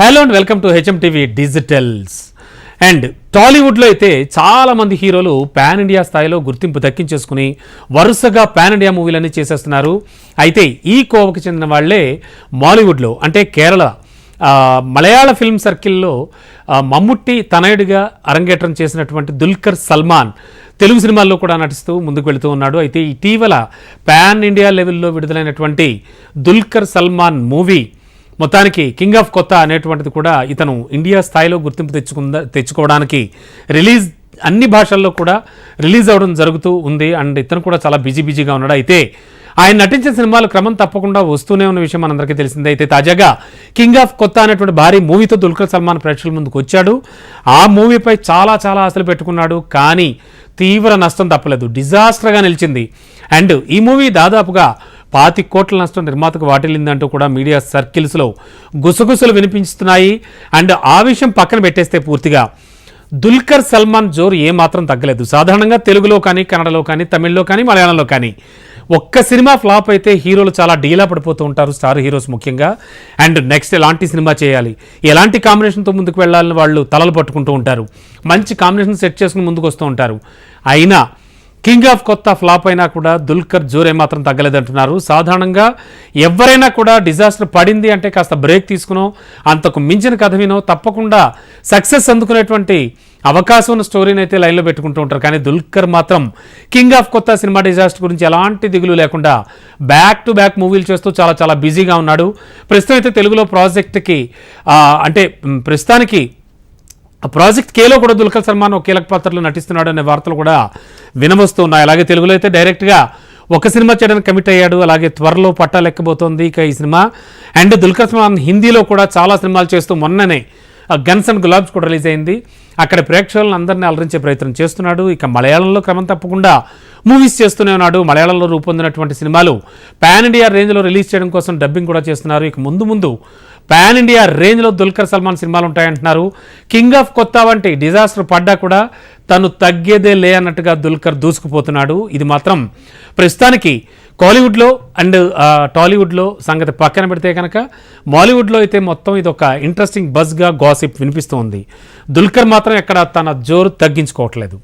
Hello and welcome to HM TV digitals. And టాలీవుడ్లో అయితే చాలామంది హీరోలు పాన్ ఇండియా స్థాయిలో గుర్తింపు దక్కించేసుకుని వరుసగా పాన్ ఇండియా మూవీలన్నీ చేసేస్తున్నారు. అయితే ఈ కోవకు చెందిన వాళ్ళే మాలీవుడ్లో అంటే కేరళ. మలయాళ ఫిల్మ్ సర్కిల్లో మమ్ముట్టి తనయుడిగా అరంగేట్రం చేసినటువంటి దుల్కర్ సల్మాన్ తెలుగు సినిమాల్లో కూడా నటిస్తూ ముందుకు వెళుతూ ఉన్నాడు. అయితే ఇటీవల పాన్ ఇండియా లెవెల్లో విడుదలైనటువంటి దుల్కర్ సల్మాన్ మూవీ మొత్తానికి కింగ్ ఆఫ్ కొత్త అనేటువంటిది కూడా ఇతను ఇండియా స్థాయిలో గుర్తింపు తెచ్చుకుందా తెచ్చుకోవడానికి రిలీజ్ అన్ని భాషల్లో కూడా రిలీజ్ అవ్వడం జరుగుతూ ఉంది. అండ్ ఇతను కూడా చాలా బిజీ బిజీగా ఉన్నాడు. అయితే ఆయన నటించిన సినిమాలు క్రమం తప్పకుండా వస్తూనే ఉన్న విషయం మనందరికీ తెలిసిందే. అయితే తాజాగా కింగ్ ఆఫ్ కొత్త అనేటువంటి భారీ మూవీతో దుల్కర్ సల్మాన్ ప్రేక్షకుల ముందుకు వచ్చాడు. ఆ మూవీపై చాలా చాలా ఆశలు పెట్టుకున్నాడు. కానీ తీవ్ర నష్టం తప్పలేదు. డిజాస్టర్గా నిలిచింది. అండ్ ఈ మూవీ దాదాపుగా పాతి కోట్ల నష్టం నిర్మాతకు వాటిల్లిందంటూ కూడా మీడియా సర్కిల్స్లో గుసగుసలు వినిపిస్తున్నాయి అండ్ ఆ విషయం పక్కన పెట్టేస్తే పూర్తిగా దుల్కర్ సల్మాన్ జోరు ఏమాత్రం తగ్గలేదు. సాధారణంగా తెలుగులో కానీ కన్నడలో కానీ తమిళ్ళో కానీ మలయాళంలో కానీ ఒక్క సినిమా ఫ్లాప్ అయితే హీరోలు చాలా డీలా పడిపోతూ ఉంటారు స్టార్ హీరోస్ ముఖ్యంగా. అండ్ నెక్స్ట్ ఎలాంటి సినిమా చేయాలి? ఎలాంటి కాంబినేషన్తో ముందుకు వెళ్ళాలని వాళ్ళు తలలు పట్టుకుంటూ ఉంటారు? మంచి కాంబినేషన్ సెట్ చేసుకుని ముందుకు వస్తూ ఉంటారు. అయినా కింగ్ ఆఫ్ కొత్త ఫ్లాప్ అయినా కూడా దుల్కర్ జోరే మాత్రం తగ్గలేదంటున్నారు. సాధారణంగా ఎవరైనా కూడా డిజాస్టర్ పడింది అంటే కాస్త బ్రేక్ తీసుకునో అంతకు మించిన కథ వినో తప్పకుండా సక్సెస్ అందుకునేటువంటి అవకాశం ఉన్న స్టోరీని అయితే లైన్లో పెట్టుకుంటూ ఉంటారు. కానీ దుల్కర్ మాత్రం king of Kotha cinema disaster గురించి ఎలాంటి దిగులు లేకుండా బ్యాక్ టు బ్యాక్ మూవీలు చేస్తూ చాలా చాలా బిజీగా ఉన్నాడు. ప్రస్తుతం అయితే తెలుగులో ప్రాజెక్ట్కి అంటే ప్రస్తుతానికి ఆ ప్రాజెక్ట్ కేలో కూడా దుల్కర్ సల్మాన్ ఒక కీలక పాత్రలో నటిస్తున్నాడు అనే వార్తలు కూడా వినవస్తూ ఉన్నాయి అలాగే తెలుగులో అయితే డైరెక్ట్గా ఒక సినిమా చేయడానికి కమిట్ అయ్యాడు. అలాగే త్వరలో పట్టాలెక్కబోతోంది ఇక ఈ సినిమా. అండ్ దుల్కర్ సల్మాన్ హిందీలో కూడా చాలా సినిమాలు చేస్తూ మొన్ననే గన్స్ అండ్ గులాబ్స్ కూడా రిలీజ్ అయింది. అక్కడ ప్రేక్షకులను అందరినీ అలరించే ప్రయత్నం చేస్తున్నాడు. ఇక మలయాళంలో క్రమం తప్పకుండా మూవీస్ చేస్తూనే ఉన్నాడు. మలయాళంలో రూపొందినటువంటి సినిమాలు పాన్ ఇండియా రేంజ్లో రిలీజ్ చేయడం కోసం డబ్బింగ్ కూడా చేస్తున్నారు. ఇక ముందు ముందు పాన్ ఇండియా రేంజ్లో దుల్కర్ సల్మాన్ సినిమాలు ఉంటాయంటున్నారు కింగ్ ఆఫ్ కొత్త వంటి డిజాస్టర్ పడ్డా కూడా తను తగ్గేదే లే అన్నట్టుగా దుల్కర్ దూసుకుపోతున్నాడు. ఇది మాత్రం ప్రస్తుతానికి కాలీవుడ్లో అండ్ టాలీవుడ్లో సంగతి పక్కన పెడితే కనుక మాలీవుడ్లో అయితే మొత్తం ఇది ఒక ఇంట్రెస్టింగ్ బజ్గా గాసిప్ వినిపిస్తోంది దుల్కర్ మాత్రం ఎక్కడ తన జోరు తగ్గించుకోవట్లేదు.